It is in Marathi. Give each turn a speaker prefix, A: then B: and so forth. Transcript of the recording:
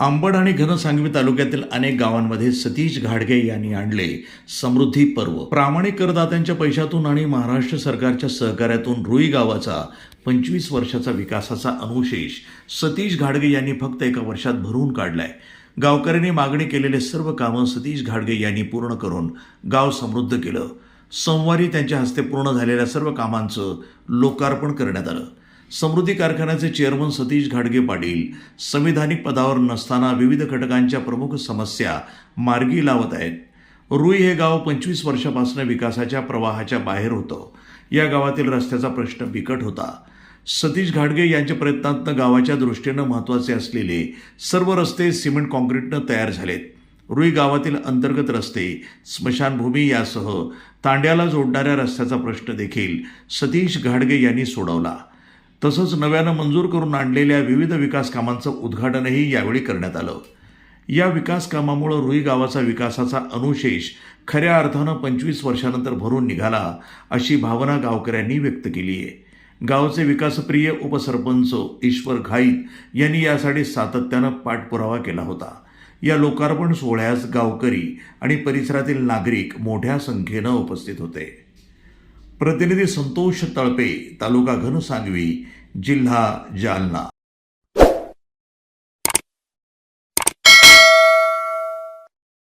A: आंबड आणि घनसांगवी तालुक्यातील अनेक गावांमध्ये सतीश घाडगे यांनी आणले समृद्धी पर्व. प्रामाणिक करदात्यांच्या पैशातून आणि महाराष्ट्र सरकारच्या सहकार्यातून रुई गावाचा पंचवीस वर्षाचा विकासाचा अनुशेष सतीश घाडगे यांनी फक्त एका वर्षात भरून काढलाय. गावकऱ्यांनी मागणी केलेले सर्व कामं सतीश घाडगे यांनी पूर्ण करून गाव समृद्ध केलं. सोमवारी त्यांच्या हस्ते पूर्ण झालेल्या सर्व कामांचं लोकार्पण करण्यात आलं. समृद्धी कारखान्याचे चेअरमन सतीश घाडगे पाटील संविधानिक पदावर नसताना विविध घटकांच्या प्रमुख समस्या मार्गी लावत आहेत. रुई हे गाव पंचवीस वर्षापासून विकासाच्या प्रवाहाच्या बाहेर होतं. या गावातील रस्त्याचा प्रश्न बिकट होता. सतीश घाडगे यांच्या प्रयत्नांतनं गावाच्या दृष्टीनं महत्त्वाचे असलेले सर्व रस्ते सिमेंट कॉन्क्रीटनं तयार झालेत. रुई गावातील अंतर्गत रस्ते स्मशानभूमी यासह तांड्याला जोडणाऱ्या रस्त्याचा प्रश्न देखील सतीश घाडगे यांनी सोडवला. तसंच नव्यानं मंजूर करून आणलेल्या विविध विकास कामांचं उद्घाटनही यावेळी करण्यात आलं. या विकास कामामुळं रुई गावाचा विकासाचा अनुशेष खऱ्या अर्थानं पंचवीस वर्षानंतर भरून निघाला अशी भावना गावकऱ्यांनी व्यक्त केली आहे. गावचे विकासप्रिय उपसरपंच ईश्वर घाईत यांनी यासाठी सातत्यानं पाठपुरावा केला होता. या लोकार्पण सोहळ्यास गावकरी आणि परिसरातील नागरिक मोठ्या संख्येनं उपस्थित होते. प्रतिनिधी संतोष तळपे तालुका घनसांगवी जिल्हा जालना.